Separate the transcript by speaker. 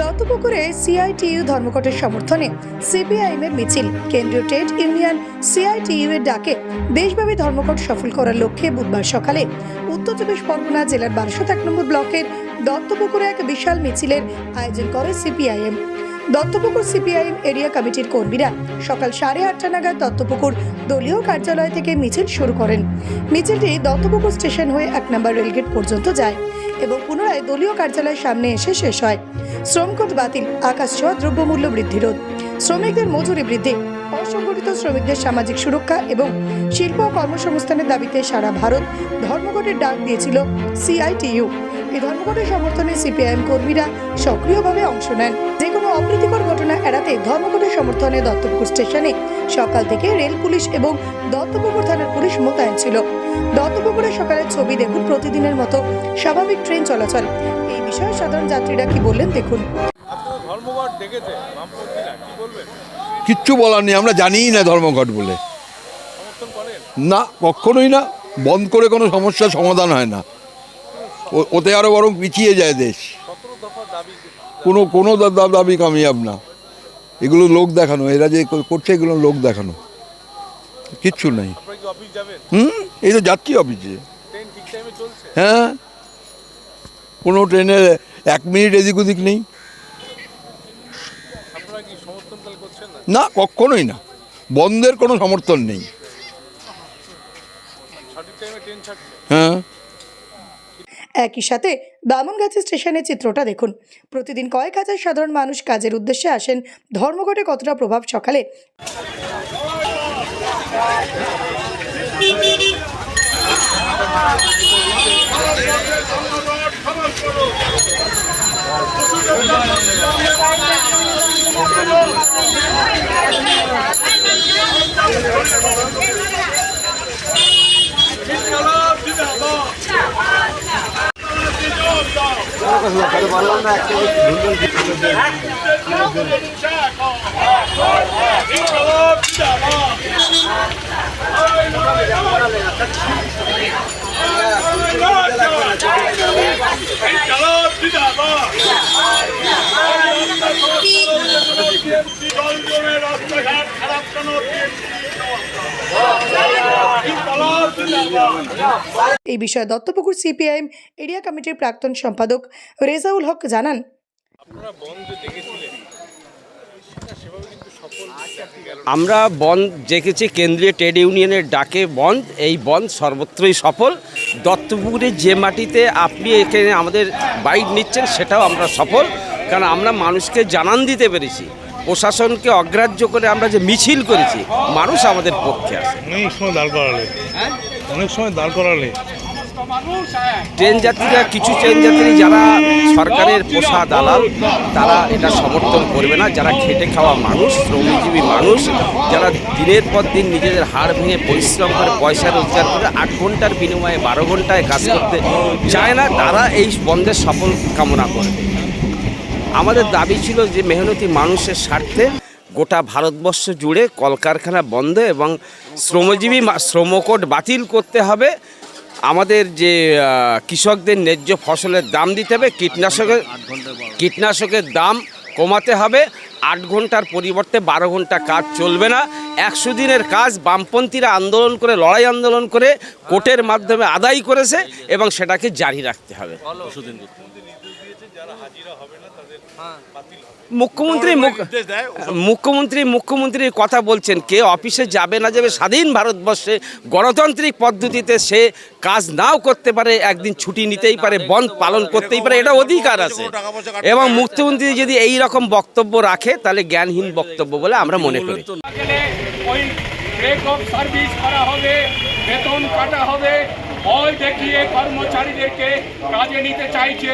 Speaker 1: দত্তপুকুরে CITU ধর্মঘটের সমর্থনে CPIM এর মিছিল। কেন্দ্রীয় ট্রেড ইউনিয়ন সিআইটিইউ এর ডাকে দেশব্যাপী ধর্মঘট সফল করার লক্ষ্যে বুধবার সকালে উত্তর চব্বিশ পরগনা জেলার বারোশো এক নম্বর ব্লকের দত্তপুকুরে এক বিশাল মিছিলের আয়োজন করে সিপিআইএম। দত্তপুকুর সিপিআইএম এরিয়া কমিটির কর্মীরা সকাল সাড়ে আটটা নাগাদ দত্তপুকুর দলীয় কার্যালয় থেকে মিছিল শুরু করেন। মিছিলটি দত্তপুকুর স্টেশন হয়ে এক নম্বর রেলগেট পর্যন্ত যায় এবং পুনরায় দলীয় কার্যালয়ের সামনে এসে শেষ হয়। শ্রমকোট বাতিল, আকাশ ছোঁয়া, দ্রব্যমূল্য বৃদ্ধি রোধ। শ্রমিকদের মজুরি বৃদ্ধি, অসংগঠিত শ্রমিকদের সামাজিক সুরক্ষা এবং শিল্প কর্মসংস্থানের দাবিতে সারা ভারত ধর্মঘটের ডাক দিয়েছিল সিআইটিইউ। এই ধর্মঘটের সমর্থনে সিপিআইএম কর্মীরা সক্রিয়ভাবে অংশ নেন। যে কোনো অপ্রীতিকর ঘটনা এড়াতে ধর্মঘটের সমর্থনে দত্তপুর স্টেশনে সকাল থেকে রেল পুলিশ এবং দত্তপুকুর থানার পুলিশ মোতায়েন ছিল। দত্তপুকুরের সকালের ছবি দেখুন প্রতিদিনের মতো স্বাভাবিক ট্রেন চলাচল। বিষয়ে সাধারণ যাত্রীরা কি বললেন? দেখুন।
Speaker 2: কিচ্ছু বলার নেই আমরা জানিই না ধর্মঘট বলে। না কখনোই না। বন্ধ করে কোনো সমস্যার সমাধান হয় না। ও- ওতে আরও বরং পিছিয়ে যায় দেশ।
Speaker 3: সতেরো দফা দাবি
Speaker 2: কোনো কোনো দাবি কামিয়াব না। এগুলো লোক দেখানো এরা যে করছে এগুলো লোক দেখানো। কিচ্ছু নেই। হুম? এই তো যাচ্ছি অফিসে।
Speaker 3: ট্রেন ঠিক টাইমে চলছে?
Speaker 2: হ্যাঁ? কোনো ট্রেনের এক মিনিট এদিক ওদিক নেই।
Speaker 3: আপনারা কি সমর্থন তাহলে করছেন না?
Speaker 2: না কখনোই না। বন্ধের কোনো সমর্থন নেই। হ্যাঁ।
Speaker 1: একই সাথে বামনগাছি স্টেশনের চিত্রটা দেখুন। প্রতিদিন কয়েক হাজার সাধারণ মানুষ কাজের উদ্দেশ্যে আসেন। ধর্মঘটে কতটা প্রভাব সকালে? Hey, এই বিষয়ে দত্তপুকুর সিপিআইএম এরিয়া কমিটির প্রাক্তন সম্পাদক রেজাউল হক জানান।
Speaker 4: আমরা বন্ধ ডেকেছি কেন্দ্রীয় ট্রেড ইউনিয়নের ডাকে বন্ধ এই বন্ধ সর্বত্রই সফল। দত্তপুকুরের যে মাটিতে আপনি এখানে আমাদের বাইক নিচ্ছেন সেটাও আমরা সফল। কারণ আমরা মানুষকে জানান দিতে পেরেছি। প্রশাসনকে অগ্রাহ্য করে আমরা যে মিছিল করেছি মানুষ আমাদের পক্ষে আছে।
Speaker 5: অনেক সময় দাঁড় করালে। অনেক সময় দাঁড় করালে।
Speaker 4: ট্রেন যাত্রীরা কিছু ট্রেন যাত্রী যারা সরকারের পোষা দালাল তারা এটা সমর্থন করবে না। যারা খেটে খাওয়া মানুষ শ্রমজীবী মানুষ যারা দিনের পর দিন নিজেদের হাড় ভেঙে পরিশ্রম করে পয়সা রোজগার করে আট ঘণ্টার বিনিময়ে বারো ঘন্টায় কাজ করতে চায় না তারা এই বন্ধের সফল কামনা করবে। আমাদের দাবি ছিল যে মেহনতি মানুষের স্বার্থে গোটা ভারতবর্ষ জুড়ে কলকারখানা বন্ধ এবং শ্রমজীবী শ্রমকোড বাতিল করতে হবে। আমাদের যে কৃষকদের ন্যায্য ফসলের দাম দিতে হবে, কীটনাশকের কীটনাশকের দাম কমাতে হবে। আট ঘণ্টার পরিবর্তে বারো ঘণ্টা কাজ চলবে না। একশো দিনের কাজ বামপন্থীরা আন্দোলন করে, লড়াই আন্দোলন করে কোর্টের মাধ্যমে আদায় করেছে এবং সেটাকে জারি রাখতে হবে। মুখ্যমন্ত্রী মুখ্যমন্ত্রী মুখ্যমন্ত্রীর কথা বলছেন কে? অফিসে যাবে না যাবে স্বাধীন ভারতবর্ষে গণতান্ত্রিক পদ্ধতিতে সে কাজ নাও করতে পারে একদিন ছুটি নিতেই পারে বন্ধ পালন করতেই পারে এটা অধিকার আছে। এবং মুখ্যমন্ত্রী যদি এই রকম বক্তব্য রাখে তাহলে জ্ঞানহীন বক্তব্য বলে আমরা মনে করি।
Speaker 6: গেলে ওই ব্রেক অফ সার্ভিস করা হবে বেতন কাটা হবে ভয় দেখিয়ে কর্মচারীদেরকে কাজে নিতে চাইছে।